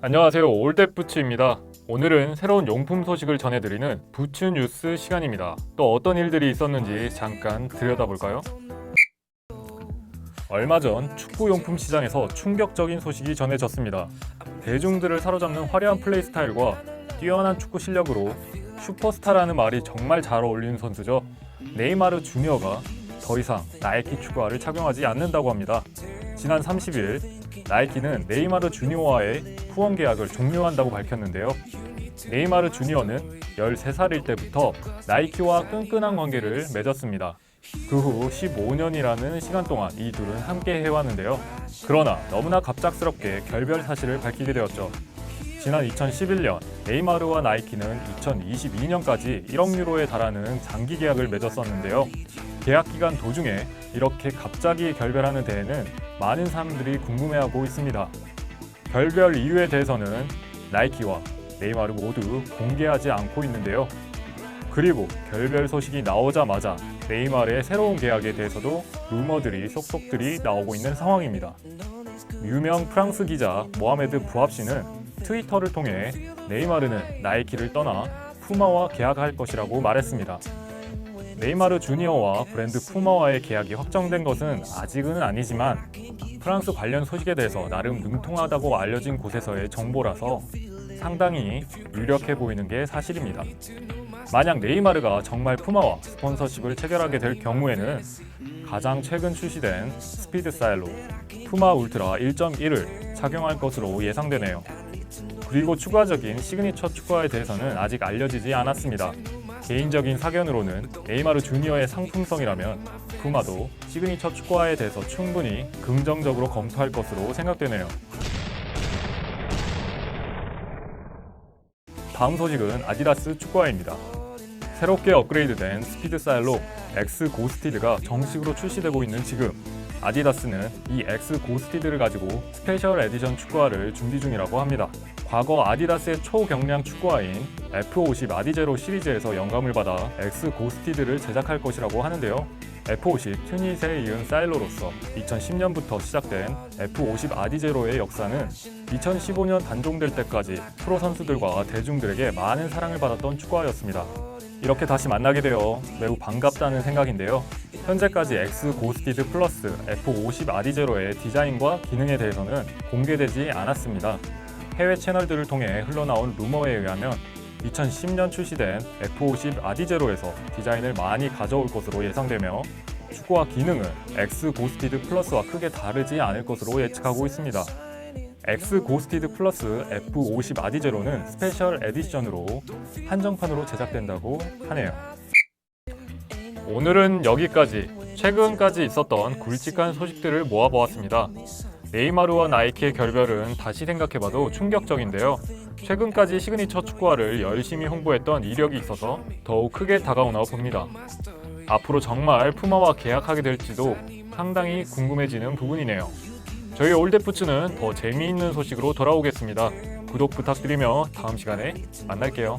안녕하세요. 올댓부츠입니다. 오늘은 새로운 용품 소식을 전해드리는 부츠 뉴스 시간입니다. 또 어떤 일들이 있었는지 잠깐 들여다볼까요? 얼마 전 축구 용품 시장에서 충격적인 소식이 전해졌습니다. 대중들을 사로잡는 화려한 플레이 스타일과 뛰어난 축구 실력으로 슈퍼스타라는 말이 정말 잘 어울리는 선수죠. 네이마르 주니어가 더 이상 나이키 축구화를 착용하지 않는다고 합니다 지난 30일 나이키는 네이마르 주니어와의 후원 계약을 종료한다고 밝혔는데요. 네이마르 주니어는 13살일 때부터 나이키와 끈끈한 관계를 맺었습니다. 그 후 15년이라는 시간 동안 이 둘은 함께 해왔는데요. 그러나 너무나 갑작스럽게 결별 사실을 밝히게 되었죠. 지난 2011년 네이마르와 나이키는 2022년까지 1억 유로에 달하는 장기 계약을 맺었었는데요. 계약 기간 도중에 이렇게 갑자기 결별하는 데에는 많은 사람들이 궁금해하고 있습니다. 결별 이유에 대해서는 나이키와 네이마르 모두 공개하지 않고 있는데요. 그리고 결별 소식이 나오자마자 네이마르의 새로운 계약에 대해서도 루머들이 속속들이 나오고 있는 상황입니다. 유명 프랑스 기자 모하메드 부합 씨는 트위터를 통해 네이마르는 나이키를 떠나 푸마와 계약할 것이라고 말했습니다. 네이마르 주니어와 브랜드 푸마와의 계약이 확정된 것은 아직은 아니지만 프랑스 관련 소식에 대해서 나름 능통하다고 알려진 곳에서의 정보라서 상당히 유력해 보이는 게 사실입니다. 만약 네이마르가 정말 푸마와 스폰서십을 체결하게 될 경우에는 가장 최근 출시된 스피드 사일로 푸마 울트라 1.1을 착용할 것으로 예상되네요. 그리고 추가적인 시그니처 축구화에 대해서는 아직 알려지지 않았습니다. 개인적인 사견으로는 네이마르 주니어의 상품성이라면 푸마도 시그니처 축구화에 대해서 충분히 긍정적으로 검토할 것으로 생각되네요. 다음 소식은 아디다스 축구화입니다. 새롭게 업그레이드된 스피드 사일로 X 고스티드가 정식으로 출시되고 있는 지금 아디다스는 이 X 고스티드를 가지고 스페셜 에디션 축구화를 준비 중이라고 합니다. 과거 아디다스의 초경량 축구화인 F50 아디제로 시리즈에서 영감을 받아 X 고스티드를 제작할 것이라고 하는데요. F50 튜닛에 이은 사일로로서 2010년부터 시작된 F50 아디제로의 역사는 2015년 단종될 때까지 프로 선수들과 대중들에게 많은 사랑을 받았던 축구화였습니다. 이렇게 다시 만나게 되어 매우 반갑다는 생각인데요. 현재까지 X 고스티드 플러스 F50 아디제로의 디자인과 기능에 대해서는 공개되지 않았습니다. 해외 채널들을 통해 흘러나온 루머에 의하면 2010년 출시된 F50 아디제로에서 디자인을 많이 가져올 것으로 예상되며 축구와 기능은 X 고스티드 플러스와 크게 다르지 않을 것으로 예측하고 있습니다. X 고스티드 플러스 F50 아디제로는 스페셜 에디션으로 한정판으로 제작된다고 하네요. 오늘은 여기까지 최근까지 있었던 굵직한 소식들을 모아보았습니다. 네이마르와 나이키의 결별은 다시 생각해봐도 충격적인데요. 최근까지 시그니처 축구화를 열심히 홍보했던 이력이 있어서 더욱 크게 다가오나 봅니다. 앞으로 정말 푸마와 계약하게 될지도 상당히 궁금해지는 부분이네요. 저희 올댓부츠는 더 재미있는 소식으로 돌아오겠습니다. 구독 부탁드리며 다음 시간에 만날게요.